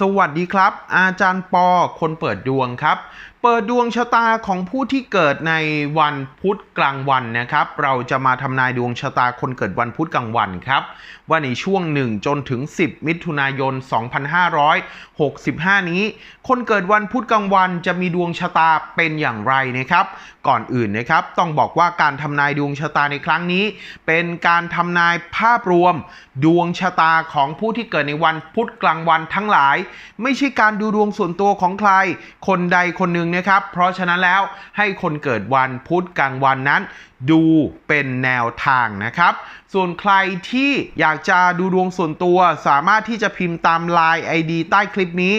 สวัสดีครับ อาจารย์ปอคนเปิดดวงครับเปิดดวงชะตาของผู้ที่เกิดในวันพุธกลางวันนะครับ เราจะมาทำนายดวงชะตาคนเกิดวันพุธกลางวันครับ ว่าในช่วง 1 จนถึง 10 มิถุนายน 2565 นี้ คนเกิดวันพุธกลางวันจะมีดวงชะตาเป็นอย่างไรนะครับ ก่อนอื่นนะครับ ต้องบอกว่าการทำนายดวงชะตาในครั้งนี้ เป็นการทำนายภาพรวม ดวงชะตาของผู้ที่เกิดในวันพุธกลางวันทั้งหลาย ไม่ใช่การดูดวงส่วนตัวของใคร คนใดคนหนึ่งนะครับ เพราะฉะนั้นแล้วให้คนเกิดวันพุธกลางวันนั้น ดูเป็นแนวทางนะครับ ส่วนใครที่อยากจะดูดวงส่วนตัว สามารถที่จะพิมพ์ตาม Line ID ใต้คลิปนี้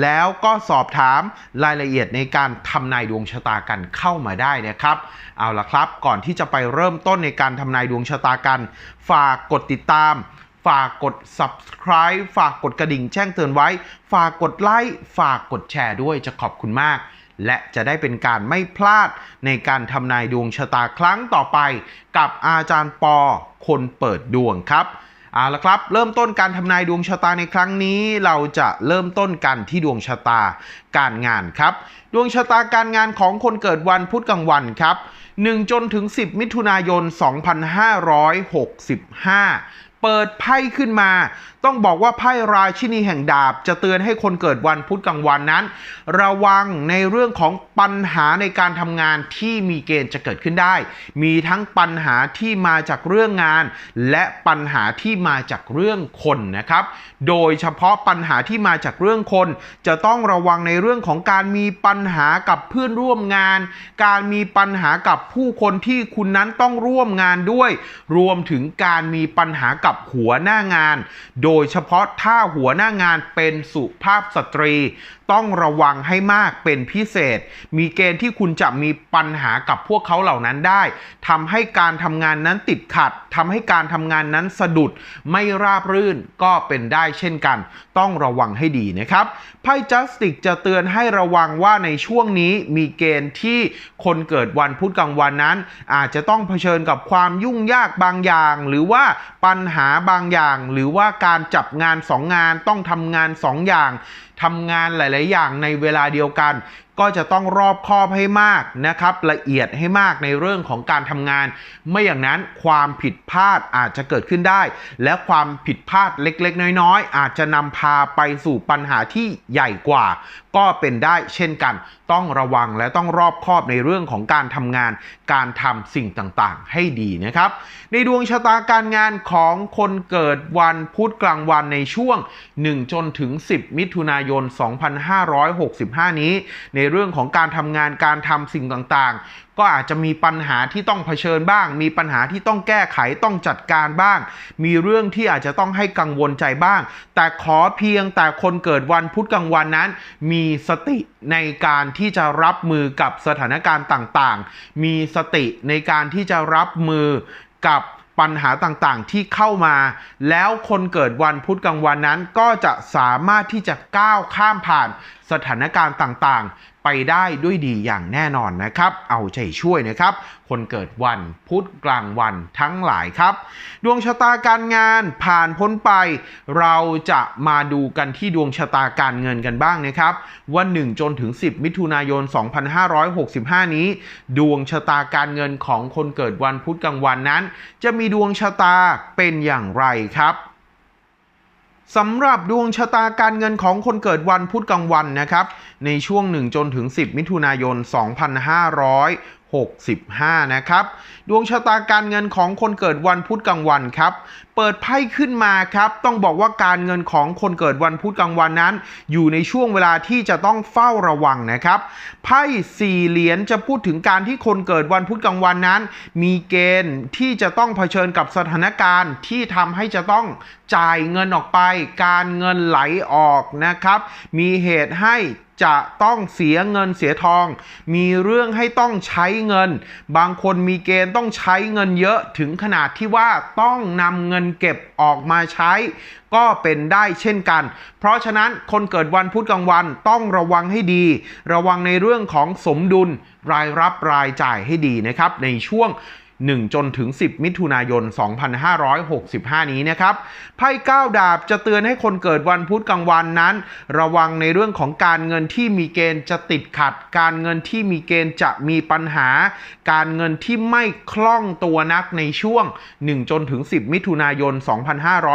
แล้วก็สอบถามรายละเอียดในการทำนายดวงชะตากันเข้ามาได้นะครับ เอาละครับ ก่อนที่จะไปเริ่มต้นในการทำนายดวงชะตากัน ฝากกดติดตามฝากกด subscribe ฝากกดกระดิ่งแจ้งเตือนไว้ ฝากกดไลค์ ฝากกดแชร์ด้วยจะขอบคุณมาก และจะได้เป็นการไม่พลาดในการทำนายดวงชะตาครั้งต่อไป กับอาจารย์ปอคนเปิดดวงครับเอาละครับ เริ่มต้นการทำนายดวงชะตาในครั้งนี้ เราจะเริ่มต้นกันที่ดวงชะตาการงานครับ ดวงชะตาการงานของคนเกิดวันพุธกลางวันครับ1จนถึง 10 มิถุนายน 2565 เปิดไพ่ขึ้นมา ต้องบอกว่าไพ่ราชินีแห่งดาบ จะเตือนให้คนเกิดวันพุธกลางวันนั้น ระวังในเรื่องของปัญหาในการทำงานที่มีเกณฑ์จะเกิดขึ้นได้ มีทั้งปัญหาที่มาจากเรื่องงาน และปัญหาที่มาจากเรื่องคนนะครับ โดยเฉพาะปัญหาที่มาจากเรื่องคน จะต้องระวังในเรื่องของการมีปัญหากับเพื่อนร่วมงาน การมีปัญหากับผู้คนที่คุณนั้นต้องร่วมงานด้วย รวมถึงการมีปัญหากับับหัวหน้างาน โดยเฉพาะถ้าหัวหน้างานเป็นสุภาพสตรี ต้องระวังให้มากเป็นพิเศษ มีเกณฑ์ที่คุณจะมีปัญหากับพวกเขาเหล่านั้นได้ทำให้การทำงานนั้นติดขัดทำให้การทำงานนั้นสะดุด ไม่ราบรื่นก็เป็นได้เช่นกัน ต้องระวังให้ดีนะครับ ไพ่จัสติกจะเตือนให้ระวังว่าในช่วงนี้มีเกณฑ์ที่คนเกิดวันพุธกลางวันนั้น อาจจะต้องเผชิญกับความยุ่งยากบางอย่าง หรือว่าปัญหาบางอย่าง หรือว่าการจับงานสองงานต้องทำงานสองอย่างทำงานหลายๆ อย่างในเวลาเดียวกัน ก็จะต้องรอบคอบให้มากนะครับ ละเอียดให้มากในเรื่องของการทำงาน ไม่อย่างนั้นความผิดพลาดอาจจะเกิดขึ้นได้ และความผิดพลาดเล็กๆ น้อยๆ อาจจะนำพาไปสู่ปัญหาที่ใหญ่กว่า ก็เป็นได้เช่นกัน ต้องระวังและต้องรอบคอบในเรื่องของการทำงาน การทำสิ่งต่างๆ ให้ดีนะครับ ในดวงชะตาการงานของคนเกิดวันพุธกลางวันในช่วง 1 จนถึง 10 มิถุนายน 2565 นี้ในเรื่องของการทำงานการทำสิ่งต่างๆ ก็อาจจะมีปัญหาที่ต้องเผชิญบ้าง มีปัญหาที่ต้องแก้ไขต้องจัดการบ้าง มีเรื่องที่อาจจะต้องให้กังวลใจบ้าง แต่ขอเพียงแต่คนเกิดวันพุธกลางวันนั้น มีสติในการที่จะรับมือกับสถานการณ์ต่างๆ มีสติในการที่จะรับมือกับปัญหาต่างๆที่เข้ามา แล้วคนเกิดวันพุธกลางวันนั้นก็จะสามารถที่จะก้าวข้ามผ่านสถานการณ์ต่างๆ ไปได้ด้วยดีอย่างแน่นอนนะครับ เอาใจช่วยนะครับ คนเกิดวันพุธกลางวันทั้งหลายครับ ดวงชะตาการงานผ่านพ้นไป เราจะมาดูกันที่ดวงชะตาการเงินกันบ้างนะครับ วัน1จนถึง 10 มิถุนายน 2565 นี้ ดวงชะตาการเงินของคนเกิดวันพุธกลางวันนั้น จะมีดวงชะตาเป็นอย่างไรครับ สำหรับดวงชะตาการเงินของคนเกิดวันพุธกลางวันนะครับ ในช่วง 1 จนถึง 10 มิถุนายน 65 นะครับ ดวงชะตาการเงินของคนเกิดวันพุธกลางวันครับ เปิดไพ่ขึ้นมาครับ ต้องบอกว่าการเงินของคนเกิดวันพุธกลางวันนั้น อยู่ในช่วงเวลาที่จะต้องเฝ้าระวังนะครับ ไพ่สี่เหรียญจะพูดถึงการที่คนเกิดวันพุธกลางวันนั้น มีเกณฑ์ที่จะต้องเผชิญกับสถานการณ์ที่ทำให้จะต้องจ่ายเงินออกไป การเงินไหลออกนะครับ มีเหตุให้ จะต้องเสียเงินเสียทอง มีเรื่องให้ต้องใช้เงิน บางคนมีเกณฑ์ต้องใช้เงินเยอะถึงขนาดที่ว่าต้องนำเงินเก็บออกมาใช้ ก็เป็นได้เช่นกัน เพราะฉะนั้นคนเกิดวันพุธกลางวันต้องระวังให้ดี ระวังในเรื่องของสมดุลรายรับรายจ่ายให้ดีนะครับ ในช่วง 1 จนถึง 10 มิถุนายน 2565 นี้นะครับ ไพ่ก้าวดาบจะเตือนให้คนเกิดวันพุธกลางวันนั้น ระวังในเรื่องของการเงินที่มีเกณฑ์จะติดขัด การเงินที่มีเกณฑ์จะมีปัญหา การเงินที่ไม่คล่องตัวนักในช่วง 1 จนถึง 10 มิถุนายน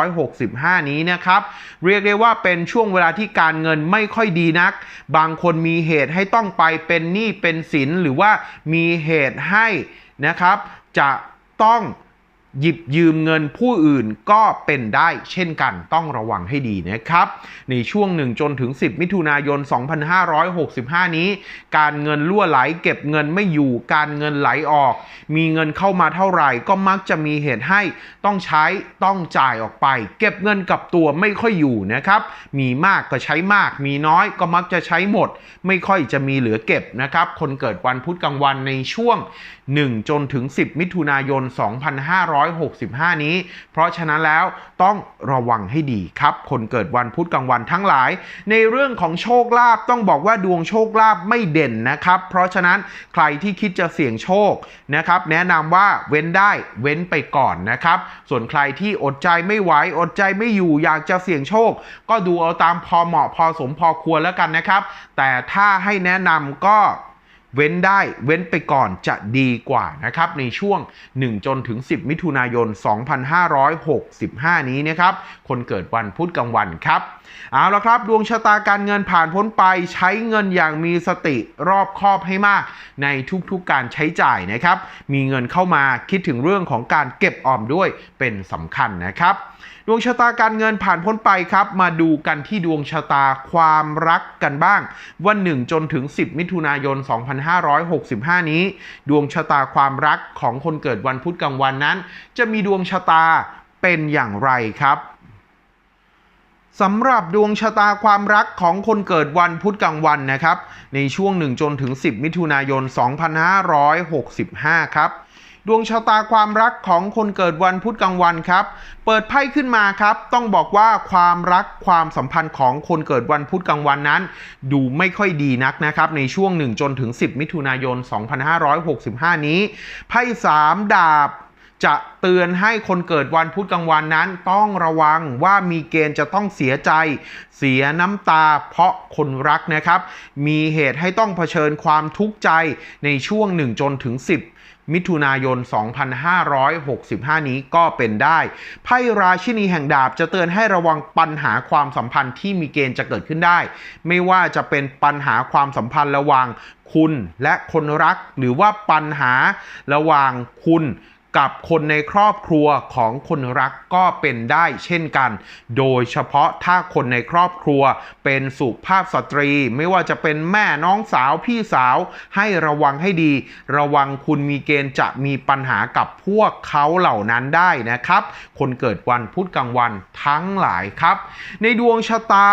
2565 นี้นะครับ เรียกได้ว่าเป็นช่วงเวลาที่การเงินไม่ค่อยดีนัก บางคนมีเหตุให้ต้องไปเป็นหนี้เป็นสินหรือว่ามีเหตุให้ นะครับ จะต้อง หยิบยืมเงินผู้อื่นก็เป็นได้เช่นกันต้องระวังให้ดีนะครับ ในช่วง 1 จนถึง 10 มิถุนายน 2565 นี้ การเงินล่วไหลเก็บเงินไม่อยู่การเงินไหลออก มีเงินเข้ามาเท่าไหร่ ก็มักจะมีเหตุให้ต้องใช้ต้องจ่ายออกไป เก็บเงินกับตัวไม่ค่อยอยู่นะครับ มีมากก็ใช้มาก มีน้อยก็มักจะใช้หมด ไม่ค่อยจะมีเหลือเก็บนะครับคนเกิดวันพุธกลางวันในช่วง 1 จนถึง 10 มิถุนายน2565 นี้ เพราะฉะนั้นแล้วต้องระวังให้ดีครับ คนเกิดวันพุธกลางวันทั้งหลาย ในเรื่องของโชคลาภต้องบอกว่าดวงโชคลาภไม่เด่นนะครับ เพราะฉะนั้นใครที่คิดจะเสี่ยงโชคนะครับ แนะนำว่าเว้นได้เว้นไปก่อนนะครับ ส่วนใครที่อดใจไม่ไหวอดใจไม่อยู่อยากจะเสี่ยงโชค ก็ดูเอาตามพอเหมาะพอสมพอควรแล้วกันนะครับ แต่ถ้าให้แนะนำก็ เว้นได้เว้นไปก่อนจะดีกว่านะครับในช่วง 1 จนถึง 10 มิถุนายน 2565 นี้นะครับคนเกิดวันพุธกลางวันครับเอาละครับ ดวงชะตาการเงินผ่านพ้นไปใช้เงินอย่างมีสติรอบคอบให้มาก ในทุกๆการใช้จ่ายนะครับ มีเงินเข้ามาคิดถึงเรื่องของการเก็บออมด้วยเป็นสำคัญนะครับ ดวงชะตาการเงินผ่านพ้นไปครับ มาดูกันที่ดวงชะตาความรักกันบ้าง วัน1จนถึง 10 มิถุนายน 2565 นี้ ดวงชะตาความรักของคนเกิดวันพุธกลางวันนั้น จะมีดวงชะตาเป็นอย่างไรครับสำหรับดวงชะตาความรักของคนเกิดวันพุธกลางวันนะครับ ในช่วง 1 จนถึง 10 มิถุนายน 2565 ครับ ดวงชะตาความรักของคนเกิดวันพุธกลางวันครับ เปิดไพ่ขึ้นมาครับ ต้องบอกว่าความรักความสัมพันธ์ของคนเกิดวันพุธกลางวันนั้น ดูไม่ค่อยดีนักนะครับ ในช่วง1จนถึง 10 มิถุนายน 2565 นี้ ไพ่3ดาบจะเตือนให้คนเกิดวันพุธกลางวันนั้น ต้องระวังว่ามีเกณฑ์จะต้องเสียใจ เสียน้ำตาเพราะคนรักนะครับ มีเหตุให้ต้องเผชิญความทุกข์ใจในช่วง 1 จนถึง 10 มิถุนายน 2565 นี้ก็เป็นได้ ไพ่ราชินีแห่งดาบจะเตือนให้ระวังปัญหาความสัมพันธ์ที่มีเกณฑ์จะเกิดขึ้นได้ ไม่ว่าจะเป็นปัญหาความสัมพันธ์ระหว่างคุณและคนรัก หรือว่าปัญหาระหว่างคุณ กับคนในครอบครัวของคนรักก็เป็นได้เช่นกัน โดยเฉพาะถ้าคนในครอบครัวเป็นสุภาพสตรี ไม่ว่าจะเป็นแม่น้องสาวพี่สาวให้ระวังให้ดี ระวังคุณมีเกณฑ์จะมีปัญหากับพวกเขาเหล่านั้นได้นะครับ คนเกิดวันพุธกลางวันทั้งหลายครับ ในดวงชะตา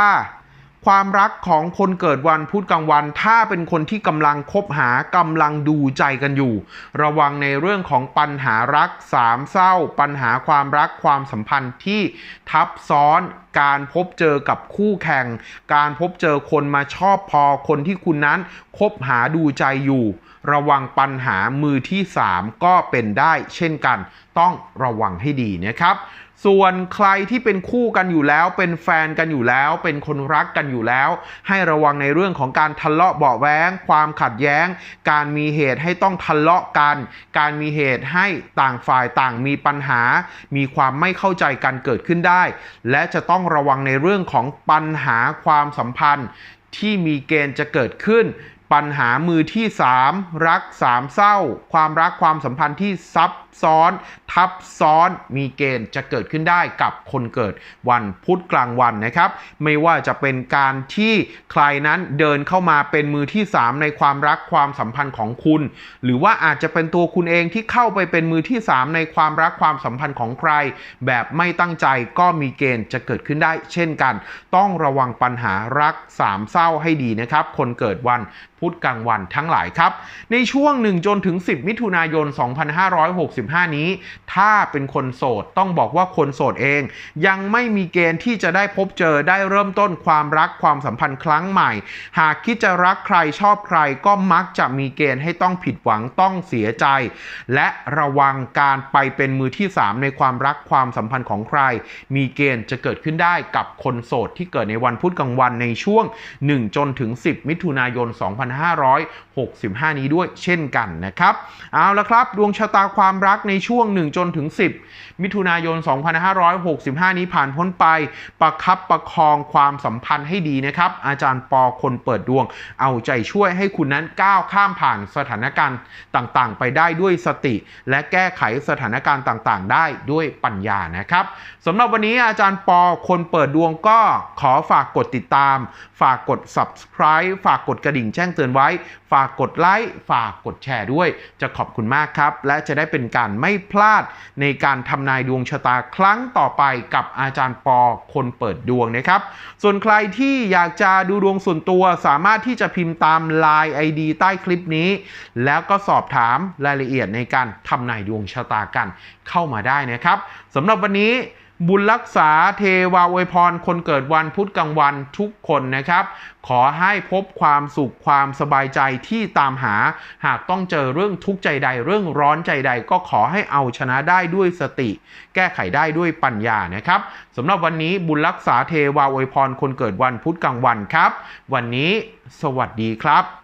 ความรักของคนเกิดวันพุธกลางวัน ถ้าเป็นคนที่กำลังคบหากำลังดูใจกันอยู่ ระวังในเรื่องของปัญหารักสามเศร้า ปัญหาความรักความสัมพันธ์ที่ทับซ้อนการพบเจอกับคู่แข่ง การพบเจอคนมาชอบพอคนที่คุณนั้นคบหาดูใจอยู่ ระวังปัญหามือที่ 3 ก็เป็นได้เช่นกัน ต้องระวังให้ดีนะครับ ส่วนใครที่เป็นคู่กันอยู่แล้ว เป็นแฟนกันอยู่แล้ว เป็นคนรักกันอยู่แล้ว ให้ระวังในเรื่องของการทะเลาะเบาแวงความขัดแย้ง การมีเหตุให้ต้องทะเลาะกัน การมีเหตุให้ต่างฝ่ายต่างมีปัญหา มีความไม่เข้าใจกันเกิดขึ้นได้ และจะต้องระวังในเรื่องของปัญหาความสัมพันธ์ ที่มีเกณฑ์จะเกิดขึ้นปัญหามือที่ 3 รักสามเศร้า ความรักความสัมพันธ์ที่ซับซ้อน ทับซ้อนมีเกณฑ์จะเกิดขึ้นได้กับคนเกิดวันพุธกลางวันนะครับ ไม่ว่าจะเป็นการที่ใครนั้นเดินเข้ามาเป็นมือที่ 3 ในความรักความสัมพันธ์ของคุณ หรือว่าอาจจะเป็นตัวคุณเองที่เข้าไปเป็นมือที่ 3 ในความรักความสัมพันธ์ของใคร แบบไม่ตั้งใจก็มีเกณฑ์จะเกิดขึ้นได้เช่นกัน ต้องระวังปัญหารักสามเศร้าให้ดีนะครับ คนเกิดวันพุธกลางวันทั้งหลายครับ ในช่วง1จนถึง 10 มิถุนายน 2565 65 นี้ ถ้าเป็นคนโสดต้องบอกว่าคนโสดเอง ยังไม่มีเกณฑ์ที่จะได้พบเจอได้เริ่มต้นความรักความสัมพันธ์ครั้งใหม่ หากคิดจะรักใครชอบใครก็มักจะมีเกณฑ์ให้ต้องผิดหวังต้องเสียใจ และระวังการไปเป็นมือที่ 3 ในความรักความสัมพันธ์ของใคร มีเกณฑ์จะเกิดขึ้นได้กับคนโสดที่เกิดในวันพุธกลางวันในช่วง 1 จนถึง 10 มิถุนายน 2565 นี้ด้วยเช่นกันนะครับ เอาละครับ ดวงชะตาความรักักในช่วง 1 จนถึง 10 มิถุนายน 2565 นี้ผ่านพ้นไป ประคับประคองความสัมพันธ์ให้ดีนะครับ อาจารย์ปอคนเปิดดวง เอาใจช่วยให้คุณนั้นก้าวข้ามผ่านสถานการณ์ต่างๆ ไปได้ด้วยสติ และแก้ไขสถานการณ์ต่างๆ ได้ด้วยปัญญานะครับสำหรับวันนี้อาจารย์ปอคนเปิดดวงก็ขอฝากกดติดตาม ฝากกด subscribe ฝากกดกระดิ่งแจ้งเตือนไว้ ฝากกดไลค์ฝากกดแชร์ด้วย จะขอบคุณมากครับ และจะได้เป็นการไม่พลาดในการทำนายดวงชะตาครั้งต่อไปกับอาจารย์ปอคนเปิดดวงนะครับ ส่วนใครที่อยากจะดูดวงส่วนตัวสามารถที่จะพิมพ์ตาม Line ID ใต้คลิปนี้ แล้วก็สอบถามรายละเอียดในการทำนายดวงชะตากันเข้ามาได้นะครับสำหรับวันนี้ บุญรักษาเทวาอวยพร คนเกิดวันพุธกลางวันทุกคนนะครับ ขอให้พบความสุขความสบายใจที่ตามหา หากต้องเจอเรื่องทุกข์ใจใด เรื่องร้อนใจใด ก็ขอให้เอาชนะได้ด้วยสติ แก้ไขได้ด้วยปัญญานะครับสำหรับวันนี้บุญรักษาเทวาอวยพร คนเกิดวันพุธกลางวันครับ วันนี้ สวัสดีครับ